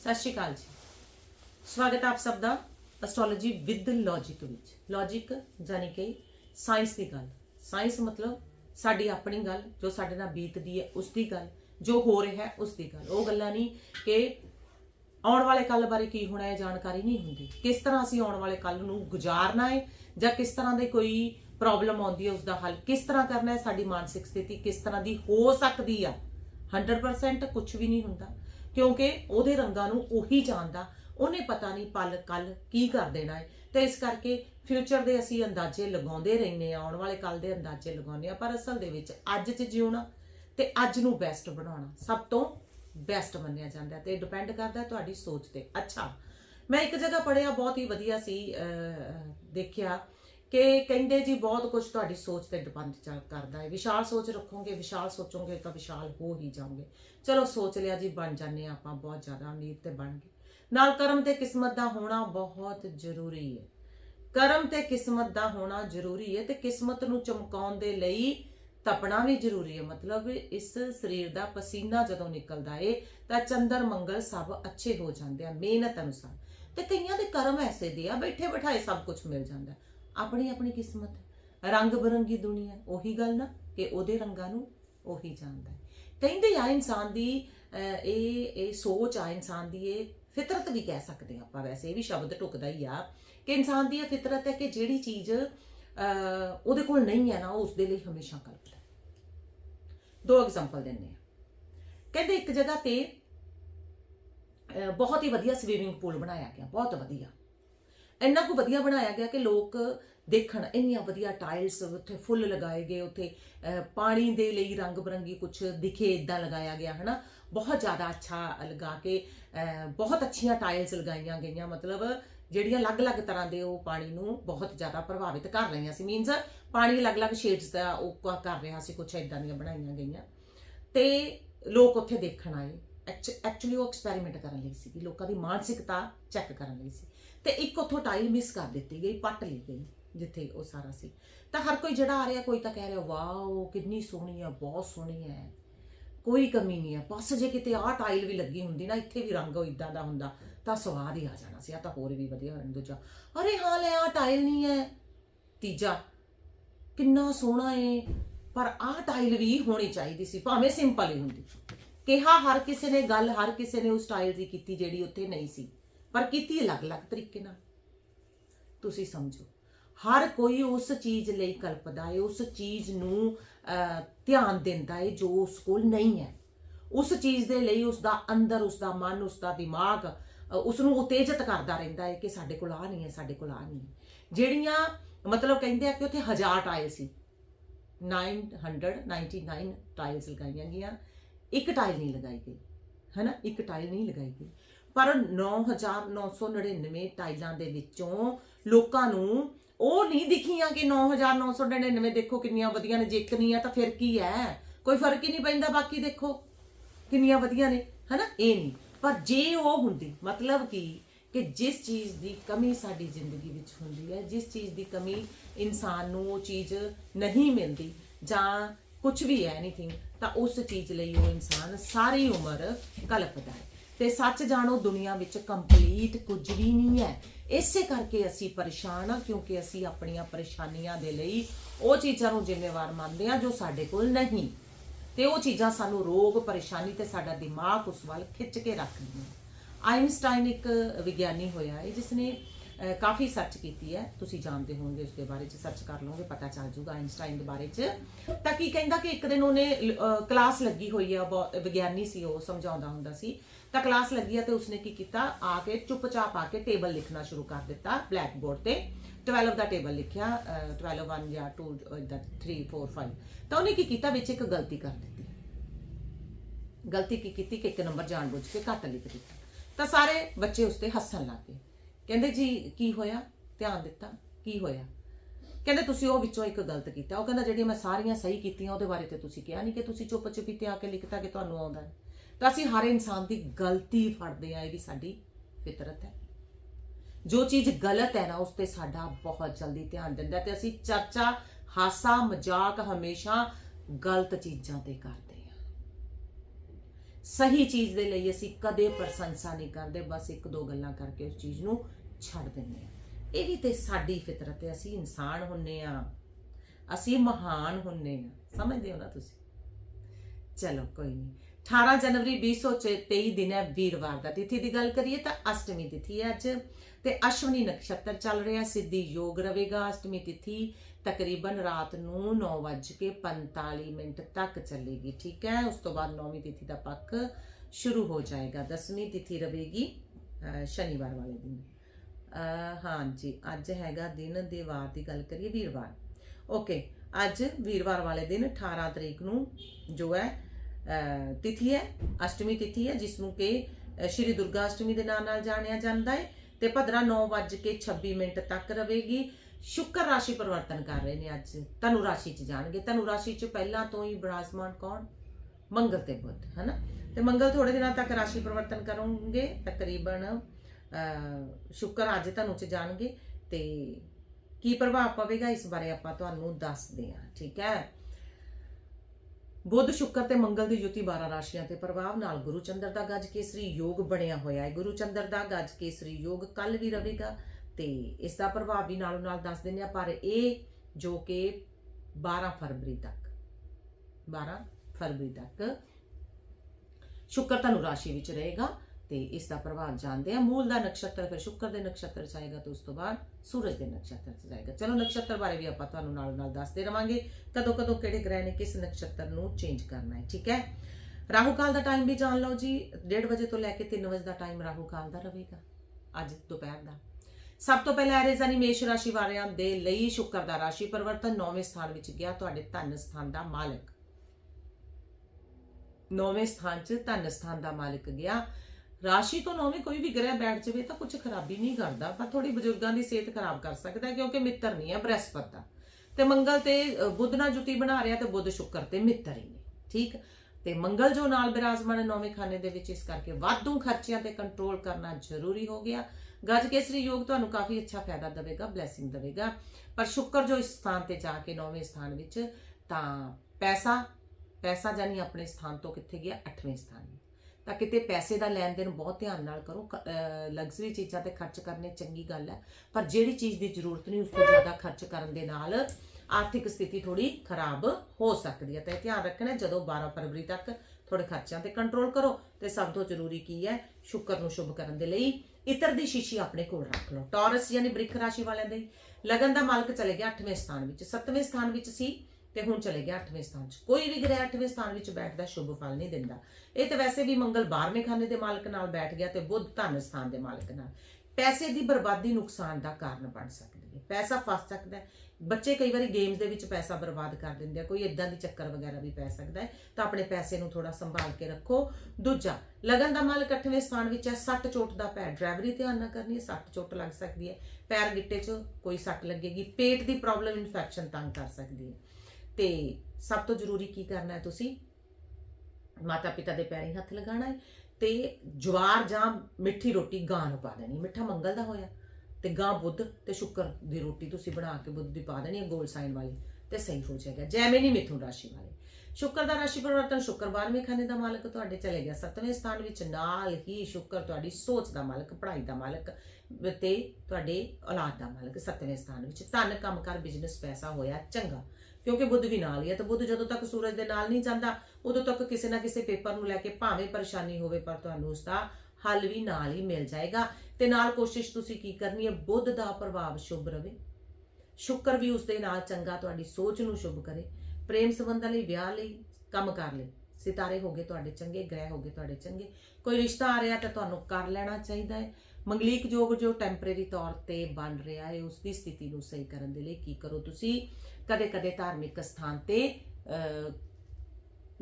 ਸਤਿ ਸ਼੍ਰੀ ਅਕਾਲ ਜੀ। ਸਵਾਗਤ ਆਪ ਸਭ ਦਾ ਐਸਟ੍ਰੋਲੋਜੀ ਵਿਦ ਲੌਜੀਕ ਵਿੱਚ। ਲੌਜੀਕ ਜਾਨੀ ਕਿ ਸਾਇੰਸ ਦੀ ਗੱਲ। ਸਾਇੰਸ ਮਤਲਬ ਸਾਡੀ ਆਪਣੀ ਗੱਲ, ਜੋ ਸਾਡੇ ਨਾਲ ਬੀਤਦੀ ਹੈ ਉਸ ਦੀ ਗੱਲ, ਜੋ ਹੋ ਰਿਹਾ ਹੈ ਉਸ ਦੀ ਗੱਲ। ਉਹ ਗੱਲਾਂ ਨਹੀਂ ਕਿ ਆਉਣ ਵਾਲੇ ਕੱਲ ਬਾਰੇ ਕੀ ਹੋਣਾ ਹੈ, ਜਾਣਕਾਰੀ ਨਹੀਂ ਹੁੰਦੀ। ਕਿਸ ਤਰ੍ਹਾਂ ਅਸੀਂ ਆਉਣ ਵਾਲੇ ਕੱਲ ਨੂੰ ਗੁਜ਼ਾਰਨਾ ਹੈ ਜਾਂ ਕਿਸ ਤਰ੍ਹਾਂ ਦੇ ਕੋਈ ਪ੍ਰੋਬਲਮ ਆਉਂਦੀ ਹੈ ਉਸ ਦਾ ਹੱਲ, ਕਿਸ ਤਰ੍ਹਾਂ ਕਰਨਾ ਹੈ ਸਾਡੀ ਮਾਨਸਿਕ ਸਥਿਤੀ ਕਿਸ ਤਰ੍ਹਾਂ ਦੀ ਹੋ ਸਕਦੀ ਆ। 100% ਕੁਝ ਵੀ ਨਹੀਂ ਹੁੰਦਾ। ਕਿਉਂਕਿ ਉਹਦੇ ਰੰਗਾਂ ਨੂੰ ਉਹੀ ਜਾਣਦਾ, ਉਹਨੇ ਪਤਾ ਨਹੀਂ ਪਲ ਕੱਲ ਕੀ ਕਰ ਦੇਣਾ ਹੈ ਤੇ ਇਸ ਕਰਕੇ ਫਿਊਚਰ ਦੇ ਅਸੀਂ ਅੰਦਾਜ਼ੇ ਲਗਾਉਂਦੇ ਰਹਿੰਦੇ ਆ ਆਉਣ ਵਾਲੇ ਕੱਲ ਦੇ ਅੰਦਾਜ਼ੇ ਲਗਾਉਂਦੇ ਆ ਪਰ ਅਸਲ ਦੇ ਵਿੱਚ ਅੱਜ 'ਚ ਜਿਉਣਾ ਤੇ ਅੱਜ ਨੂੰ ਬੈਸਟ ਬਣਾਉਣਾ ਸਭ ਤੋਂ ਬੈਸਟ ਮੰਨਿਆ ਜਾਂਦਾ ਹੈ ਤੇ ਡਿਪੈਂਡ ਕਰਦਾ ਤੁਹਾਡੀ ਸੋਚ ਤੇ। ਅੱਛਾ, ਮੈਂ ਇੱਕ ਜਗ੍ਹਾ ਪੜਿਆ ਬਹੁਤ ਹੀ ਵਧੀਆ ਸੀ ਦੇਖਿਆ ਕਿ ਕਹਿੰਦੇ ਜੀ ਬਹੁਤ ਕੁਝ ਤੁਹਾਡੀ ਸੋਚ ਤੇ ਡਿਪੈਂਡ ਕਰਦਾ ਹੈ। ਵਿਸ਼ਾਲ ਸੋਚ ਰੱਖੋਗੇ, ਵਿਸ਼ਾਲ ਸੋਚੋਗੇ ਤਾਂ ਵਿਸ਼ਾਲ ਹੋ ਹੀ ਜਾਓਗੇ। ਚਲੋ ਸੋਚ ਲਿਆ ਜੀ, ਬਣ ਜਾਂਦੇ ਹਾਂ ਆਪਾਂ, ਬਹੁਤ ਜ਼ਿਆਦਾ ਅਮੀਰ ਤੇ ਬਣ ਗਏ। ਨਾਲ ਕਰਮ ਤੇ ਕਿਸਮਤ ਦਾ ਹੋਣਾ ਬਹੁਤ ਜ਼ਰੂਰੀ ਹੈ। ਕਰਮ ਤੇ ਕਿਸਮਤ ਦਾ ਹੋਣਾ ਜ਼ਰੂਰੀ ਹੈ ਤੇ ਕਿਸਮਤ ਨੂੰ ਚਮਕਾਉਣ ਦੇ ਲਈ ਤਪਣਾ ਵੀ ਜ਼ਰੂਰੀ ਹੈ। ਮਤਲਬ ਇਸ ਸਰੀਰ ਦਾ ਪਸੀਨਾ ਜਦੋਂ ਨਿਕਲਦਾ ਏ, ਤਾਂ ਚੰਦਰ, ਮੰਗਲ ਸਭ ਅੱਛੇ ਹੋ ਜਾਂਦੇ ਆ, ਮਿਹਨਤ ਅਨੁਸਾਰ। ਤੇ ਕਈਆਂ ਦੇ ਕਰਮ ਐਸੇ ਦੇ ਆ ਬੈਠੇ ਬਿਠਾਏ ਸਭ ਕੁਝ ਮਿਲ ਜਾਂਦਾ। ਆਪਣੀ ਆਪਣੀ ਕਿਸਮਤ ਰੰਗ ਬਰੰਗੀ ਦੁਨੀਆ, ਉਹੀ ਗੱਲ ਨਾ ਕਿ ਉਹਦੇ ਰੰਗਾਂ ਨੂੰ ਉਹੀ ਜਾਣਦਾ ਕਹਿੰਦੇ ਆ ਇਨਸਾਨ ਦੀ ਇਹ ਇਹ ਸੋਚ ਆ ਇਨਸਾਨ ਦੀ, ਇਹ ਫਿਤਰਤ ਵੀ ਕਹਿ ਸਕਦੇ ਆ ਆਪਾਂ ਵੈਸੇ, ਇਹ ਵੀ ਸ਼ਬਦ ਟੁਕਦਾ ਹੀ ਆ ਕਿ ਇਨਸਾਨ ਦੀ ਇਹ ਫਿਤਰਤ ਹੈ ਕਿ ਜਿਹੜੀ ਚੀਜ਼ ਉਹਦੇ ਕੋਲ ਨਹੀਂ ਹੈ ਨਾ, ਉਹ ਉਸ ਦੇ ਲਈ ਹਮੇਸ਼ਾ ਕਲਪਦਾ ਦੋ ਐਗਜ਼ਾਮਪਲ ਦਿੰਨੇ ਆ ਕਹਿੰਦੇ ਇੱਕ ਜਗ੍ਹਾ ਤੇ ਬਹੁਤ ਹੀ ਵਧੀਆ ਸਵੀਮਿੰਗ ਪੂਲ ਬਣਾਇਆ ਗਿਆ, ਬਹੁਤ ਵਧੀਆ। ਇੰਨਾ ਕੁ ਵਧੀਆ ਬਣਾਇਆ ਗਿਆ ਕਿ ਲੋਕ ਦੇਖਣ, ਇੰਨੀਆਂ ਵਧੀਆ ਟਾਈਲਸ ਉੱਥੇ ਫੁੱਲ ਲਗਾਏ ਗਏ ਉੱਥੇ ਪਾਣੀ ਦੇ ਲਈ ਰੰਗ ਬਰੰਗੀ ਕੁਝ ਦਿਖੇ ਇਦਾਂ ਲਗਾਇਆ ਗਿਆ, ਹਨਾ? ਬਹੁਤ ਜ਼ਿਆਦਾ ਅੱਛਾ ਲਗਾ ਕੇ ਬਹੁਤ ਅੱਛੀਆਂ ਟਾਈਲਸ ਲਗਾਈਆਂ ਗਈਆਂ, ਮਤਲਬ ਜਿਹੜੀਆਂ ਅਲੱਗ-ਅਲੱਗ ਤਰ੍ਹਾਂ ਦੇ ਉਹ ਪਾਣੀ ਨੂੰ ਬਹੁਤ ਜ਼ਿਆਦਾ ਪ੍ਰਭਾਵਿਤ ਕਰ ਰਹੀਆਂ ਸੀ। ਮੀਨਸ ਪਾਣੀ ਅਲੱਗ-ਅਲੱਗ ਸ਼ੇਡਸ ਦਾ ਉਹ ਕ- ਕਰ ਰਿਹਾ ਸੀ ਕੁਝ ਇਦਾਂ ਦੀਆਂ ਬਣਾਈਆਂ ਗਈਆਂ। ਤੇ ਲੋਕ ਉੱਥੇ ਦੇਖਣ ਆਏ। ਐਕਚੁਅਲੀ ਉਹ ਐਕਸਪੈਰੀਮੈਂਟ ਕਰਨ ਲਈ ਸੀ ਲੋਕਾਂ ਦੀ ਮਾਨਸਿਕਤਾ ਚੈੱਕ ਕਰਨ ਲਈ ਸੀ। ਤੇ ਇੱਕ ਉੱਥੋਂ ਟਾਈਲ ਮਿਸ ਕਰ ਦਿੱਤੀ ਗਈ, ਪੱਟ ਲਈ ਗਈ, ਜਿੱਥੇ ਉਹ ਸਾਰਾ ਸੀ। ਤਾਂ ਹਰ ਕੋਈ ਜਿਹੜਾ ਆ ਰਿਹਾ, ਕੋਈ ਤਾਂ ਕਹਿ ਰਿਹਾ, ਵਾਓ, ਕਿੰਨੀ ਸੋਹਣੀ ਆ, ਬਹੁਤ ਸੋਹਣੀ ਹੈ ਕੋਈ ਕਮੀ ਨਹੀਂ ਹੈ ਬਸ ਜੇ ਕਿਤੇ ਆਹ ਟਾਈਲ ਵੀ ਲੱਗੀ ਹੁੰਦੀ ਨਾ, ਇੱਥੇ ਵੀ ਰੰਗ ਇਦਾਂ ਦਾ ਹੁੰਦਾ, ਤਾਂ ਸਵਾਦ ਹੀ ਆ ਜਾਣਾ ਸੀ। ਆ ਤਾਂ ਹੋਰ ਵੀ ਵਧੀਆ ਹੋਣਾ ਦੂਜਾ। ਅਰੇ ਹਾਂ ਲੈ ਆ ਟਾਈਲ ਨਹੀਂ ਹੈ। ਤੀਜਾ, ਕਿੰਨਾ ਸੋਹਣਾ ਏ। ਪਰ ਆਹ ਟਾਈਲ ਵੀ ਹੋਣੀ ਚਾਹੀਦੀ ਸੀ, ਭਾਵੇਂ ਸਿੰਪਲ ਹੀ ਹੁੰਦੀ। ਕਿਹਾ ਹਰ ਕਿਸੇ ਨੇ, ਗੱਲ ਹਰ ਕਿਸੇ ਨੇ ਉਸ ਟਾਈਲ ਦੀ ਕੀਤੀ ਜਿਹੜੀ ਉੱਥੇ ਨਹੀਂ ਸੀ। ਪਰ ਕੀਤੀ ਅਲੱਗ-ਅਲੱਗ ਤਰੀਕੇ ਨਾਲ। ਤੁਸੀਂ ਸਮਝੋ ਹਰ ਕੋਈ ਉਸ ਚੀਜ਼ ਲਈ ਕਲਪਦਾ ਹੈ ਉਸ ਚੀਜ਼ ਨੂੰ ਧਿਆਨ ਦਿੰਦਾ ਹੈ ਜੋ ਉਸ ਕੋਲ ਨਹੀਂ ਹੈ। ਉਸ ਚੀਜ਼ ਦੇ ਲਈ ਉਸ ਦਾ ਅੰਦਰ ਉਸ ਦਾ ਮਨ ਉਸ ਦਾ ਦਿਮਾਗ ਅਹ, ਉਸ ਨੂੰ ਉਤੇਜਿਤ ਕਰਦਾ ਰਹਿੰਦਾ ਹੈ ਕਿ ਸਾਡੇ ਕੋਲ ਆ ਨਹੀਂ ਹੈ ਸਾਡੇ ਕੋਲ ਆ ਨਹੀਂ ਹੈ। ਜਿਹੜੀਆਂ ਮਤਲਬ ਕਹਿੰਦੇ ਆ ਕਿ ਉੱਥੇ ਹਜ਼ਾਰ ਟਾਇਲ ਸੀ। 999 ਟਾਇਲਸ ਲਗਾਈਆਂ ਗਈਆਂ। ਇੱਕ ਟਾਇਲ ਨਹੀਂ ਲਗਾਈ ਗਈ। ਹੈਨਾ? ਇੱਕ ਟਾਇਲ ਨਹੀਂ ਲਗਾਈ ਗਈ। ਪਰ 9999 ਟਾਈਲਾਂ ਦੇ ਵਿੱਚੋਂ ਲੋਕਾਂ ਨੂੰ ਉਹ ਨਹੀਂ ਦਿਖੀਆਂ ਕਿ 9999 ਦੇਖੋ ਕਿੰਨੀਆਂ ਵਧੀਆ ਨੇ, ਜੇ ਇੱਕ ਨਹੀਂ ਆ ਤਾਂ ਫਿਰ ਕੀ ਹੈ? ਕੋਈ ਫ਼ਰਕ ਹੀ ਨਹੀਂ ਪੈਂਦਾ ਬਾਕੀ ਦੇਖੋ, ਕਿੰਨੀਆਂ ਵਧੀਆ ਨੇ, ਹਨਾ? ਇਹ ਨਹੀਂ। ਪਰ ਜੇ ਉਹ ਹੁੰਦੀ, ਮਤਲਬ ਕੀ ਕਿ ਜਿਸ ਚੀਜ਼ ਦੀ ਕਮੀ ਸਾਡੀ ਜ਼ਿੰਦਗੀ ਵਿੱਚ ਹੁੰਦੀ ਹੈ, ਜਿਸ ਚੀਜ਼ ਦੀ ਕਮੀ ਇਨਸਾਨ ਨੂੰ ਉਹ ਚੀਜ਼ ਨਹੀਂ ਮਿਲਦੀ ਜਾਂ ਕੁਝ ਵੀ ਹੈ ਐਨੀਥਿੰਗ ਤਾਂ ਉਸ ਚੀਜ਼ ਲਈ ਉਹ ਇਨਸਾਨ ਸਾਰੀ ਉਮਰ ਕਲਪਦਾ ਹੈ। ਤੇ ਸੱਚ ਜਾਣੋ, ਦੁਨੀਆ ਵਿੱਚ ਕੰਪਲੀਟ ਕੁਝ ਵੀ ਨਹੀਂ ਹੈ। ਇਸੇ ਕਰਕੇ ਅਸੀਂ ਪਰੇਸ਼ਾਨ ਆ ਕਿਉਂਕਿ ਅਸੀਂ ਆਪਣੀਆਂ ਪਰੇਸ਼ਾਨੀਆਂ ਦੇ ਲਈ ਉਹ ਚੀਜ਼ਾਂ ਨੂੰ ਜ਼ਿੰਮੇਵਾਰ ਮੰਨਦੇ ਆ ਜੋ ਸਾਡੇ ਕੋਲ ਨਹੀਂ। ਤੇ ਉਹ ਚੀਜ਼ਾਂ ਸਾਨੂੰ ਰੋਗ, ਪਰੇਸ਼ਾਨੀ ਤੇ ਸਾਡਾ ਦਿਮਾਗ ਉਸ ਵੱਲ ਖਿੱਚ ਕੇ ਰੱਖਦੀਆਂ ਆਇਨਸਟਾਈਨ ਇੱਕ ਵਿਗਿਆਨੀ ਹੋਇਆ ਹੈ ਜਿਸ ਨੇ ਕਾਫੀ ਸਰਚ ਕੀਤੀ ਹੈ। ਤੁਸੀਂ ਜਾਣਦੇ ਹੋਵੋਗੇ ਉਸ ਦੇ ਬਾਰੇ ਚ ਸਰਚ ਕਰ ਲਓਗੇ ਪਤਾ ਚੱਲ ਜੂਗਾ ਆਇਨਸਟਾਈਨ ਦੇ ਬਾਰੇ ਚ। ਤਾਂ ਕੀ ਕਹਿੰਦਾ ਕਿ ਇੱਕ ਦਿਨ ਉਹਨੇ ਕਲਾਸ ਲੱਗੀ ਹੋਈ ਆ ਬਹੁਤ ਵਿਗਿਆਨੀ ਸੀ ਉਹ ਸਮਝਾਉਂਦਾ ਹੁੰਦਾ ਸੀ। ਤਾਂ ਕਲਾਸ ਲੱਗੀ ਆ ਤੇ ਉਸਨੇ ਕੀ ਕੀਤਾ? ਆ ਕੇ ਚੁੱਪਚਾਪ ਆ ਕੇ ਟੇਬਲ ਲਿਖਣਾ ਸ਼ੁਰੂ ਕਰ ਦਿੱਤਾ ਬਲੈਕ ਬੋਰਡ ਤੇ। 12 ਦਾ ਟੇਬਲ ਲਿਖਿਆ ਅਹ, 12 1 ਜਾਂ 2 ਇਦਾਂ 3 4 5 ਤਾਂ ਉਹਨੇ ਕੀ ਕੀਤਾ? ਵਿੱਚ ਇੱਕ ਗਲਤੀ ਕਰ ਦਿੱਤੀ। ਗਲਤੀ ਕੀ ਕੀਤੀ? ਕਿ ਇੱਕ ਨੰਬਰ ਜਾਣਬੁੱਝ ਕੇ ਘੱਟ ਲਿਖ ਦਿੱਤਾ। ਤਾਂ ਸਾਰੇ ਬੱਚੇ ਉਸ ਤੇ ਹੱਸਣ ਲੱਗ ਗਏ। ਕਹਿੰਦੇ ਜੀ ਕੀ ਹੋਇਆ? ਧਿਆਨ ਦਿੱਤਾ। ਕੀ ਹੋਇਆ? ਕਹਿੰਦੇ ਤੁਸੀਂ ਉਹ ਵਿੱਚੋਂ ਇੱਕ ਗਲਤ ਕੀਤਾ। ਉਹ ਕਹਿੰਦਾ ਜਿਹੜੀਆਂ ਮੈਂ ਸਾਰੀਆਂ ਸਹੀ ਕੀਤੀਆਂ ਉਹਦੇ ਬਾਰੇ ਤੇ ਤੁਸੀਂ ਕਿਹਾ ਨਹੀਂ ਕਿ ਤੁਸੀਂ ਚੁੱਪ ਚੁਪੀਤੇ ਆ ਕੇ ਲਿਖਤਾ ਕਿ ਤੁਹਾਨੂੰ ਆਉਂਦਾ ਹੈ। ਤਾਂ ਅਸੀਂ ਹਰ ਇਨਸਾਨ ਦੀ ਗਲਤੀ ਫੜਦੇ ਆ ਇਹ ਵੀ ਸਾਡੀ ਫਿਤਰਤ ਹੈ। ਜੋ ਚੀਜ਼ ਗਲਤ ਹੈ ਨਾ, ਉਸ ਤੇ ਸਾਡਾ ਬਹੁਤ ਜਲਦੀ ਧਿਆਨ ਦਿੰਦਾ ਹੈ ਤੇ ਅਸੀਂ ਚਰਚਾ, ਹਾਸਾ, ਮਜ਼ਾਕ ਹਮੇਸ਼ਾ ਗਲਤ ਚੀਜ਼ਾਂ ਤੇ ਕਰਦੇ ਸਹੀ ਚੀਜ਼ ਦੇ ਲਈ ਅਸੀਂ ਕਦੇ ਪ੍ਰਸ਼ੰਸਾ ਨਹੀਂ ਕਰਦੇ, ਬਸ ਇੱਕ ਦੋ ਗੱਲਾਂ ਕਰਕੇ ਉਸ ਚੀਜ਼ ਨੂੰ ਛੱਡ ਦਿੰਦੇ ਆ ਇਹ ਵੀ ਤੇ ਸਾਡੀ ਫਿਤਰਤ ਹੈ, ਅਸੀਂ ਇਨਸਾਨ ਹੁੰਨੇ ਆ ਅਸੀਂ ਮਹਾਨ ਹੁੰਨੇ ਆ ਸਮਝਦੇ ਹੋ ਨਾ ਤੁਸੀਂ? ਚਲੋ, ਕੋਈ ਨਹੀਂ। 18 ਜਨਵਰੀ 2023 ਦਿਨ ਹੈ ਵੀਰਵਾਰ ਦਾ। ਤਿਥੀ ਦੀ ਗੱਲ ਕਰੀਏ ਤਾਂ ਅਸ਼ਟਮੀ ਤਿਥੀ ਹੈ ਅੱਜ ਤੇ ਅਸ਼ਵਨੀ ਨਕਸ਼ਤਰ ਚੱਲ ਰਿਹਾ ਸਿੱਧੀ ਯੋਗ ਰਵੇਗਾ ਅਸ਼ਟਮੀ ਤਿਥੀ ਤਕਰੀਬਨ ਰਾਤ ਨੂੰ 9:45 ਮਿੰਟ ਤੱਕ ਚੱਲੇਗੀ ਠੀਕ ਹੈ? ਉਸ ਤੋਂ ਬਾਅਦ ਨੌਵੀਂ ਤਿਥੀ ਦਾ ਪੱਖ ਸ਼ੁਰੂ ਹੋ ਜਾਏਗਾ ਦਸਵੀਂ ਤਿਥੀ ਰਵੇਗੀ ਸ਼ਨੀਵਾਰ ਵਾਲੇ ਦਿਨ। ਅਹ, ਹਾਂਜੀ ਅੱਜ ਹੈਗਾ ਦਿਨ ਦੇ ਵਾਰ ਦੀ ਗੱਲ ਕਰੀਏ ਵੀਰਵਾਰ। ਓਕੇ ਅੱਜ ਵੀਰਵਾਰ ਵਾਲੇ ਦਿਨ 18 ਤਰੀਕ ਨੂੰ ਜੋ ਹੈ ਤਿਥੀ ਹੈ ਅਸ਼ਟਮੀ ਤਿਥੀ ਹੈ ਜਿਸ ਨੂੰ ਕਿ ਸ਼੍ਰੀ ਦੁਰਗਾ ਅਸ਼ਟਮੀ ਦੇ ਨਾਂ ਨਾਲ ਜਾਣਿਆ ਜਾਂਦਾ ਹੈ ਤੇ ਭਦਰਾ 9:26 ਮਿੰਟ ਤੱਕ ਰਹੇਗੀ। ਸ਼ੁਕਰ ਰਾਸ਼ੀ ਪਰਿਵਰਤਨ ਕਰ ਰਹੇ ਨੇ ਅੱਜ। ਧਨੁ ਰਾਸ਼ੀ ਚ ਜਾਣਗੇ। ਧਨੁ ਰਾਸ਼ੀ ਚ ਪਹਿਲਾਂ ਤੋਂ ਹੀ ਬਿਰਾਜਮਾਨ ਕੌਣ? ਮੰਗਲ ਤੇ ਬੁੱਧ ਹਨਾ? ਤੇ ਮੰਗਲ ਥੋੜੇ ਦਿਨਾਂ ਤੱਕ ਰਾਸ਼ੀ ਪਰਿਵਰਤਨ ਕਰਨਗੇ। ਤਕਰੀਬਨ ਅਹ, ਸ਼ੁਕਰ ਅੱਜ ਧਨੂ ਚ ਜਾਣਗੇ ਤੇ ਕੀ ਪ੍ਰਭਾਵ ਪਵੇਗਾ ਇਸ ਬਾਰੇ ਆਪਾਂ ਤੁਹਾਨੂੰ ਦੱਸਦੇ ਹਾਂ ਠੀਕ ਹੈ? ਬੁੱਧ, ਸ਼ੁੱਕਰ ਤੇ ਮੰਗਲ ਦੀ ਯੁਤੀ 12 ਰਾਸ਼ੀਆਂ ਤੇ ਪ੍ਰਭਾਵ ਨਾਲ ਗੁਰੂ ਚੰਦਰ ਦਾ ਗੱਜ ਕੇਸਰੀ ਯੋਗ ਬਣਿਆ ਹੋਇਆ ਹੈ। ਗੁਰੂ ਚੰਦਰ ਦਾ ਗੱਜ ਕੇਸਰੀ ਯੋਗ ਕੱਲ ਵੀ ਰਹੇਗਾ ਤੇ ਇਸ ਦਾ ਪ੍ਰਭਾਵ ਵੀ ਨਾਲੋਂ ਨਾਲ ਦੱਸ ਦਿੰਦੇ ਆ ਪਰ ਇਹ ਜੋ ਕਿ 12 ਫਰਵਰੀ ਤੱਕ 12 ਫਰਵਰੀ ਤੱਕ ਸ਼ੁੱਕਰ ਧਨੁ ਰਾਸ਼ੀ ਵਿੱਚ ਰਹੇਗਾ। ਤੇ ਇਸ ਦਾ ਪ੍ਰਭਾਵ ਜਾਣਦੇ ਆ। ਮੂਲ ਦਾ ਨਕਸ਼ਤਰ ਫਿਰ ਸ਼ੁੱਕਰ ਦੇ ਨਕਸ਼ਤਰ ਚ ਆਏਗਾ ਤੇ ਉਸ ਤੋਂ ਬਾਅਦ ਸੂਰਜ ਦੇ ਨਕਸ਼ਤਰ ਚ ਜਾਏਗਾ। ਚਲੋ ਨਕਸ਼ਤਰ ਬਾਰੇ ਵੀ ਆਪਾਂ ਤੁਹਾਨੂੰ ਨਾਲ ਨਾਲ ਦੱਸਦੇ ਰਵਾਂਗੇ ਕਦੋਂ ਕਦੋਂ ਕਿਹੜੇ ਗ੍ਰਹਿ ਨੇ ਕਿਸ ਨਕਸ਼ਤਰ ਨੂੰ ਚੇਂਜ ਕਰਨਾ ਹੈ, ਠੀਕ ਹੈ? ਰਾਹੂ ਕਾਲ ਦਾ ਟਾਈਮ ਵੀ ਜਾਣ ਲਓ ਜੀ। 1:30 ਵਜੇ ਤੋਂ ਲੈ ਕੇ 3 ਵਜੇ ਦਾ ਟਾਈਮ ਰਾਹੂ ਕਾਲ ਦਾ ਰਹੇਗਾ। ਅੱਜ ਦੁਪਹਿਰ ਦਾ। ਸਭ ਤੋਂ ਪਹਿਲਾਂ ਐਰੇਜ਼ ਯਾਨੀ ਮੇਸ਼ ਰਾਸ਼ੀ ਵਾਲਿਆਂ ਦੇ ਲਈ ਸ਼ੁੱਕਰ ਦਾ ਰਾਸ਼ੀ ਪਰਿਵਰਤਨ। 9ਵੇਂ ਸਥਾਨ ਵਿੱਚ ਗਿਆ ਤੁਹਾਡੇ ਧਨ ਸਥਾਨ ਦਾ ਮਾਲਕ। ਨੌਵੇਂ ਸਥਾਨ 'ਚ ਧਨ ਸਥਾਨ ਦਾ ਮਾਲਕ ਗਿਆ। ਰਾਸ਼ੀ ਤੋਂ ਨੌਵੇਂ ਕੋਈ ਵੀ ਗ੍ਰਹਿ ਬੈਠ ਜਾਵੇ ਤਾਂ ਕੁਝ ਖਰਾਬੀ ਨਹੀਂ ਕਰਦਾ, ਪਰ ਥੋੜੀ ਬਜ਼ੁਰਗਾਂ ਦੀ ਸਿਹਤ ਖਰਾਬ ਕਰ ਸਕਦਾ ਕਿਉਂਕਿ ਮਿੱਤਰ ਨਹੀਂ ਹੈ, ਬ੍ਰਹਸਪਤ ਦਾ। ਤੇ ਮੰਗਲ ਤੇ ਬੁੱਧ ਨਾਲ ਜੁਤੀ ਬਣਾ ਰਿਹਾ ਤੇ ਬੁੱਧ ਸ਼ੁੱਕਰ ਤੇ ਮਿੱਤਰ ਹੀ ਨੇ, ਠੀਕ? ਤੇ ਮੰਗਲ ਜੋ ਨਾਲ ਬਿਰਾਜਮਾਨ ਨੌਵੇਂ ਖਾਨੇ ਦੇ ਵਿੱਚ, ਇਸ ਕਰਕੇ ਵਾਧੂ ਖਰਚਿਆਂ ਤੇ ਕੰਟਰੋਲ ਕਰਨਾ ਜ਼ਰੂਰੀ ਹੋ ਗਿਆ। ਗਜ ਕੇਸਰੀ ਯੋਗ ਤੁਹਾਨੂੰ ਕਾਫੀ ਅੱਛਾ ਫਾਇਦਾ ਦੇਵੇਗਾ ਬਲੇਸਿੰਗ ਦੇਵੇਗਾ। ਪਰ ਸ਼ੁੱਕਰ ਜੋ ਇਸ ਸਥਾਨ ਤੇ ਜਾ ਕੇ ਨੌਵੇਂ ਸਥਾਨ ਵਿੱਚ, ਤਾਂ ਪੈਸਾ ਪੈਸਾ ਜਾਨੀ ਆਪਣੇ ਸਥਾਨ ਤੋਂ ਕਿੱਥੇ ਗਿਆ? 8ਵੇਂ ਸਥਾਨ। ਤਾਂ ਕਿਤੇ ਪੈਸੇ ਦਾ ਲੈਣ ਦੇਣ ਬਹੁਤ ਧਿਆਨ ਨਾਲ ਕਰੋ। ਲਗਜ਼ਰੀ ਚੀਜ਼ਾਂ ਤੇ ਖਰਚ ਕਰਨੇ ਚੰਗੀ ਗੱਲ ਹੈ। ਪਰ ਜਿਹੜੀ ਚੀਜ਼ ਦੀ ਜ਼ਰੂਰਤ ਨਹੀਂ, ਉਸ ਤੋਂ ਜ਼ਿਆਦਾ ਖਰਚ ਕਰਨ ਦੇ ਨਾਲ ਆਰਥਿਕ ਸਥਿਤੀ ਥੋੜੀ ਖਰਾਬ ਹੋ ਸਕਦੀ ਹੈ। ਤਾਂ ਇਹ ਧਿਆਨ ਰੱਖਣਾ, ਜਦੋਂ 12 ਫਰਵਰੀ ਤੱਕ ਥੋੜੇ ਖਰਚਿਆਂ ਤੇ ਕੰਟਰੋਲ ਕਰੋ। ਤੇ ਸਭ ਤੋਂ ਜ਼ਰੂਰੀ ਕੀ ਹੈ, ਸ਼ੁੱਕਰ ਨੂੰ ਸ਼ੁਭ ਕਰਨ ਦੇ ਲਈ ਇਤਰ ਦੀ ਸ਼ੀਸ਼ੀ ਆਪਣੇ ਕੋਲ ਰੱਖ ਲਓ। ਟੌਰਸ ਯਾਨੀ ਬ੍ਰਿਖ ਰਾਸ਼ੀ ਵਾਲਿਆਂ ਦੇ ਲਗਨ ਦਾ ਮਾਲਕ ਚਲੇ ਗਿਆ 8ਵੇਂ ਸਥਾਨ ਵਿੱਚ। 7ਵੇਂ ਸਥਾਨ ਵਿੱਚ ਸੀ ਤੇ ਹੁਣ ਚਲੇ ਗਿਆ 8ਵੇਂ ਸਥਾਨ 'ਚ। ਕੋਈ ਵੀ ਗ੍ਰਹਿ 8ਵੇਂ ਸਥਾਨ ਵਿੱਚ ਬੈਠਦਾ ਸ਼ੁਭ ਫਲ ਨਹੀਂ ਦਿੰਦਾ। ਇਹ ਤਾਂ ਵੈਸੇ ਵੀ ਮੰਗਲ 12ਵੇਂ ਖਾਨੇ ਦੇ ਮਾਲਕ ਨਾਲ ਬੈਠ ਗਿਆ ਤੇ ਬੁੱਧ ਧਨ ਸਥਾਨ ਦੇ ਮਾਲਕ ਨਾਲ। ਪੈਸੇ ਦੀ ਬਰਬਾਦੀ ਨੁਕਸਾਨ ਦਾ ਕਾਰਨ ਬਣ ਸਕਦੀ ਹੈ। ਪੈਸਾ ਫਸ ਸਕਦਾ ਹੈ। ਬੱਚੇ ਕਈ ਵਾਰੀ ਗੇਮਸ ਦੇ ਵਿੱਚ ਪੈਸਾ ਬਰਬਾਦ ਕਰ ਦਿੰਦੇ ਆ। ਕੋਈ ਇਦਾਂ ਦੀ ਚੱਕਰ ਵਗੈਰਾ ਵੀ ਪੈ ਸਕਦਾ ਹੈ। ਤਾਂ ਆਪਣੇ ਪੈਸੇ ਨੂੰ ਥੋੜਾ ਸੰਭਾਲ ਕੇ ਰੱਖੋ। ਦੂਜਾ, ਲਗਨ ਦਾ ਮਾਲਕ 8ਵੇਂ ਸਥਾਨ ਵਿੱਚ ਹੈ। ਸੱਟ ਚੋਟ ਦਾ ਪੈ ਡਰਾਈਵਰੀ ਧਿਆਨ ਨਾ ਕਰਨੀ ਹੈ। ਸੱਟ ਚੋਟ ਲੱਗ ਸਕਦੀ ਹੈ। ਪੈਰ ਗਿੱਟੇ 'ਚ ਕੋਈ ਸੱਟ ਲੱਗੇਗੀ। ਪੇਟ ਦੀ ਪ੍ਰੋਬਲਮ ਇਨਫੈਕਸ਼ਨ ਤੰਗ ਕਰ ਸਕਦੀ ਹੈ। ਤੇ ਸਭ ਤੋਂ ਜ਼ਰੂਰੀ ਕੀ ਕਰਨਾ ਹੈ ਤੁਸੀਂ? ਮਾਤਾ ਪਿਤਾ ਦੇ ਪੈਰੀਂ ਹੱਥ ਲਗਾਉਣਾ ਹੈ ਤੇ ਜਵਾਰ ਜਾਂ ਮਿੱਠੀ ਰੋਟੀ ਗਾਂ ਨੂੰ ਪਾ ਦੇਣੀ ਮਿੱਠਾ ਮੰਗਲ ਦਾ ਹੋਇਆ ਤੇ ਗਾਂ ਬੁੱਧ ਤੇ ਸ਼ੁੱਕਰ ਦੀ ਰੋਟੀ ਤੁਸੀਂ ਬਣਾ ਕੇ ਬੁੱਧ ਦੀ ਪਾ ਦੇਣੀ ਹੈ, ਗੋਲ ਸਾਈਨ ਵਾਲੀ ਤੇ ਸਹੀ ਹੋ ਜਾਏਗਾ ਜੈਮਨੀ ਮਿਥੁਨ ਰਾਸ਼ੀ ਵਾਲੇ। ਸ਼ੁੱਕਰ ਦਾ ਰਾਸ਼ੀ ਪਰਿਵਰਤਨ ਸ਼ੁੱਕਰ 12ਵੇਂ ਖਾਨੇ ਦਾ ਮਾਲਕ ਤੁਹਾਡੇ ਚਲੇ ਗਿਆ। 7ਵੇਂ ਸਥਾਨ ਵਿੱਚ ਨਾਲ ਹੀ ਸ਼ੁੱਕਰ ਤੁਹਾਡੀ ਸੋਚ ਦਾ ਮਾਲਕ, ਪੜ੍ਹਾਈ ਦਾ ਮਾਲਕ ਤੇ ਤੁਹਾਡੇ ਔਲਾਦ ਦਾ ਮਾਲਕ 7ਵੇਂ ਸਥਾਨ ਵਿੱਚ। ਧਨ ਕੰਮ ਕਰ ਬਿਜ਼ਨਸ ਪੈਸਾ ਹੋਇਆ, ਚੰਗਾ। ਕਿਉਂਕਿ ਬੁੱਧ ਵੀ ਨਾਲ ਹੀ ਹੈ ਤਾਂ ਬੁੱਧ ਜਦੋਂ ਤੱਕ ਸੂਰਜ ਦੇ ਨਾਲ ਨਹੀਂ ਜਾਂਦਾ, ਉਦੋਂ ਤੱਕ ਕਿਸੇ ਨਾ ਕਿਸੇ ਪੇਪਰ ਨੂੰ ਲੈ ਕੇ ਭਾਵੇਂ ਪਰੇਸ਼ਾਨੀ ਹੋਵੇ, ਪਰ ਤੁਹਾਨੂੰ ਉਸ ਦਾ ਹੱਲ ਵੀ ਨਾਲ ਹੀ ਮਿਲ ਜਾਏਗਾ। ਤੇ ਨਾਲ ਕੋਸ਼ਿਸ਼ ਤੁਸੀਂ ਕੀ ਕਰਨੀ ਹੈ? ਬੁੱਧ ਦਾ ਪ੍ਰਭਾਵ ਸ਼ੁਭ ਰਵੇ। ਸ਼ੁਕਰ ਵੀ ਉਸ ਦੇ ਨਾਲ ਚੰਗਾ, ਤੁਹਾਡੀ ਸੋਚ ਨੂੰ ਸ਼ੁਭ ਕਰੇ। ਪ੍ਰੇਮ ਸੰਬੰਧਾਂ ਲਈ, ਵਿਆਹ ਲਈ, ਕੰਮ ਕਰ ਲਈ। ਸਿਤਾਰੇ ਹੋਗੇ ਤੁਹਾਡੇ ਚੰਗੇ, ਗ੍ਰਹਿ ਹੋਗੇ ਤੁਹਾਡੇ ਚੰਗੇ। ਕੋਈ ਰਿਸ਼ਤਾ ਆ ਰਿਹਾ ਤਾਂ ਤੁਹਾਨੂੰ ਕਰ ਲੈਣਾ ਚਾਹੀਦਾ ਹੈ। ਮੰਗਲੀਕ ਯੋਗ ਜੋ ਟੈਂਪਰੇਰੀ ਤੌਰ ਤੇ ਬਣ ਰਿਹਾ ਹੈ, ਉਸ ਦੀ ਸਥਿਤੀ ਨੂੰ ਸਹੀ ਕਰਨ ਦੇ ਲਈ ਕੀ ਕਰੋ ਤੁਸੀਂ? ਕਦੇ-ਕਦੇ ਧਾਰਮਿਕ ਸਥਾਨ ਤੇ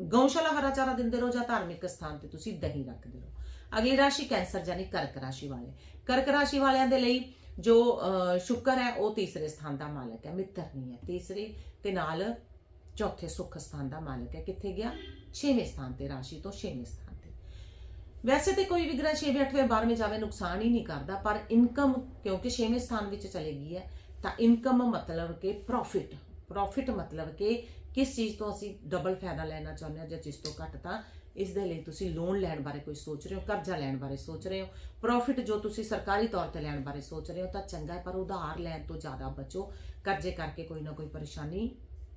ਗਊਸ਼ਾਲਾ ਹਰਾ ਚਾਰਾ ਦਿੰਦੇ ਰਹੋ ਜਾਂ ਧਾਰਮਿਕ ਸਥਾਨ ਤੇ ਤੁਸੀਂ ਦਹੀਂ ਰੱਖਦੇ ਰਹੋ। ਅਗਲੀ ਰਾਸ਼ੀ ਕੈਂਸਰ ਯਾਨੀ ਕਰਕ ਰਾਸ਼ੀ ਵਾਲੇ। ਕਰਕ ਰਾਸ਼ੀ ਵਾਲਿਆਂ ਦੇ ਲਈ ਜੋ ਸ਼ੁਕਰ ਹੈ, ਉਹ ਤੀਸਰੇ ਸਥਾਨ ਦਾ ਮਾਲਕ ਹੈ, ਮਿੱਤਰ ਨਹੀਂ ਹੈ। ਤੀਸਰੇ ਤੇ ਨਾਲ ਚੌਥੇ ਸੁੱਖ ਸਥਾਨ ਦਾ ਮਾਲਕ ਹੈ। ਕਿੱਥੇ ਗਿਆ? 6ਵੇਂ ਸਥਾਨ ਤੇ, ਰਾਸ਼ੀ ਤੋਂ 6ਵੇਂ ਸਥਾਨ ਤੇ। ਵੈਸੇ ਤੇ ਕੋਈ ਵੀ ਗ੍ਰਹਿ 6ਵੇਂ 8ਵੇਂ 12ਵੇਂ ਜਾਵੇ ਨੁਕਸਾਨ ਹੀ ਨਹੀਂ ਕਰਦਾ, ਪਰ ਇਨਕਮ ਕਿਉਂਕਿ 6ਵੇਂ ਸਥਾਨ ਵਿੱਚ ਚਲੇ ਗਈ ਹੈ, ਤਾਂ ਇਨਕਮ ਮਤਲਬ ਕਿ ਪ੍ਰੋਫਿਟ ਪ੍ਰੋਫਿਟ ਮਤਲਬ ਕਿ ਕਿਸ ਚੀਜ਼ ਤੋਂ ਅਸੀਂ ਡਬਲ ਫਾਇਦਾ ਲੈਣਾ ਚਾਹੁੰਦੇ ਹਾਂ ਜਾਂ ਜਿਸ ਤੋਂ ਘੱਟ ਤਾਂ ਇਸ ਦੇ ਲਈ ਤੁਸੀਂ ਲੋਨ ਲੈਣ ਬਾਰੇ ਕੋਈ ਸੋਚ ਰਹੇ ਹੋ, ਕਰਜ਼ਾ ਲੈਣ ਬਾਰੇ ਸੋਚ ਰਹੇ ਹੋ। ਪ੍ਰੋਫਿਟ ਜੋ ਤੁਸੀਂ ਸਰਕਾਰੀ ਤੌਰ ਤੇ ਲੈਣ ਬਾਰੇ ਸੋਚ ਰਹੇ ਹੋ ਤਾਂ ਚੰਗਾ ਹੈ, ਪਰ ਉਧਾਰ ਲੈਣ ਤੋਂ ਜ਼ਿਆਦਾ ਬਚੋ। ਕਰਜ਼ੇ ਕਰਕੇ ਕੋਈ ਨਾ ਕੋਈ ਪਰੇਸ਼ਾਨੀ